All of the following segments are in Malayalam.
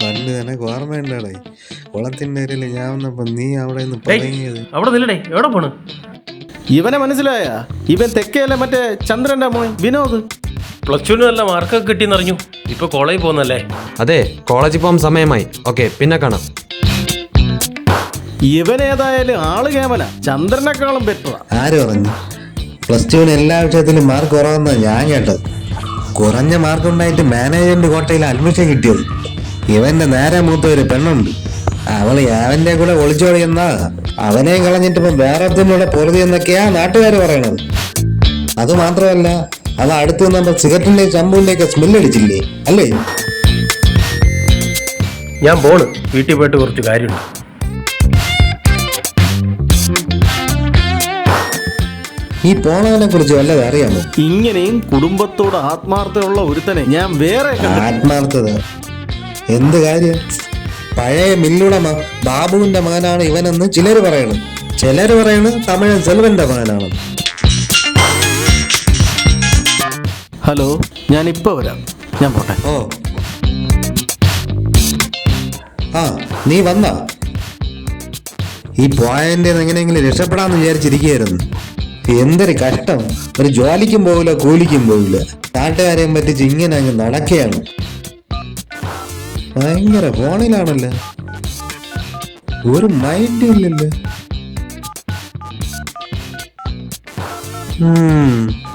പണ്ട് നിനക്ക് ഓർമ്മയുണ്ടാടേ കുളത്തിന്റെ അരിയിൽ ഞാൻ വന്നപ്പോ നീ അവിടെ നിന്ന് പതുങ്ങിയത്. അവിടെ നില്ലടേ എവിടെ പോണ്? ഇവനെ മനസ്സിലായ? ഇവൻ തെക്കേലെ മറ്റേ ചന്ദ്രന്റെ മോൻ വിനോദ്. പ്ലസ് ടു നല്ല മാർക്കൊക്കെ കിട്ടിയെന്നറിഞ്ഞു. ഇപ്പൊ കോളേജിൽ പോകുന്നല്ലേ? അതെ കോളേജിൽ പോകാൻ സമയമായി. ഓക്കെ പിന്നെ കാണാം. ഇവനേതായാലും ആൾ കേമല ചന്ദ്രനെക്കാളും ബെറ്ററാ ആര് പറഞ്ഞു? പ്ലസ് ടുവിന് എല്ലാ വിഷയത്തിലും മാർക്ക് കുറവെന്ന് ഞാൻ കേട്ടത്. കുറഞ്ഞ മാർക്ക് ഉണ്ടായിട്ട് മാനേജ്മെന്റ് കോട്ടയിൽ അഡ്മിഷൻ കിട്ടിയത്. ഇവന്റെ നേരെ മൂത്ത ഒരു പെണ്ണുണ്ട്. അവൾ അവന്റെ കൂടെ ഒളിച്ചോടിയെന്നാ അവനെ കളഞ്ഞിട്ട് ഇപ്പൊ വേറെ കൂടെ പൊറുതി എന്നൊക്കെയാ നാട്ടുകാർ പറയണത്. അത് മാത്രമല്ല അവ അടുത്ത് നമ്മുടെ സിഗരറ്റിന്റെ ചമ്പുവിന്റെ ഒക്കെ സ്മെല്ല് അടിച്ചില്ലേ? അല്ലേ? ഞാൻ പോണ്. വീട്ടിൽ പോയിട്ട് കുറച്ച് കാര്യമുണ്ട്. ഈ പോണവനെ കുറിച്ച് വല്ലതും അറിയാമോ? ഇങ്ങനെയും കുടുംബത്തോട് ആത്മാർത്ഥതയുള്ള ഒരുത്തനെ ഞാൻ വേറെ. ആത്മാർത്ഥത. എന്ത് കാര്യം? പഴയ മില്ലുടമ ബാബുവിന്റെ മകനാണ് ഇവനെന്ന് ചിലർ പറയണം. ചിലർ പറയണ് തമിഴൻ സെൽവന്റെ മകനാണ്. ഹലോ ഞാൻ ഇപ്പൊ വരാം. ഞാൻ പോട്ടെ. ഓ. ആ നീ വന്ന? ഈ പോയന്റെ എങ്ങനെയെങ്കിലും രക്ഷപ്പെടാന്ന് വിചാരിച്ചിരിക്കുകയായിരുന്നു. എന്തൊരു കഷ്ടം. ഒരു ജോലിക്കും പോകില്ല കൂലിക്കും പോകില്ല നാട്ടുകാരെയും പറ്റിച്ച് ഇങ്ങനെ അങ്ങ് നടക്കുകയാണ്. ഭയങ്കര ഫോണിലാണല്ലോ? ഒരു മൈൻഡ് ഇല്ലല്ലോ?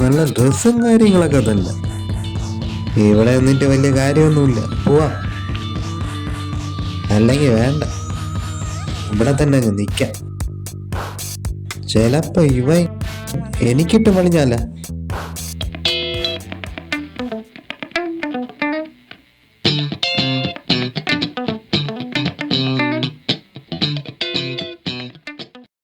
നല്ല ഡ്രസ്സും കാര്യങ്ങളൊക്കെ തന്നെ. ഇവിടെ നിന്നിട്ട് വലിയ കാര്യമൊന്നുമില്ല. പോവാ. അല്ലെങ്കിൽ വേണ്ട. ഇവിടെ തന്നെ അങ്ങ് നിൽക്കാം ചിലപ്പോ ഇവൻ എനിക്കിട്ട് പണിഞ്ഞാല?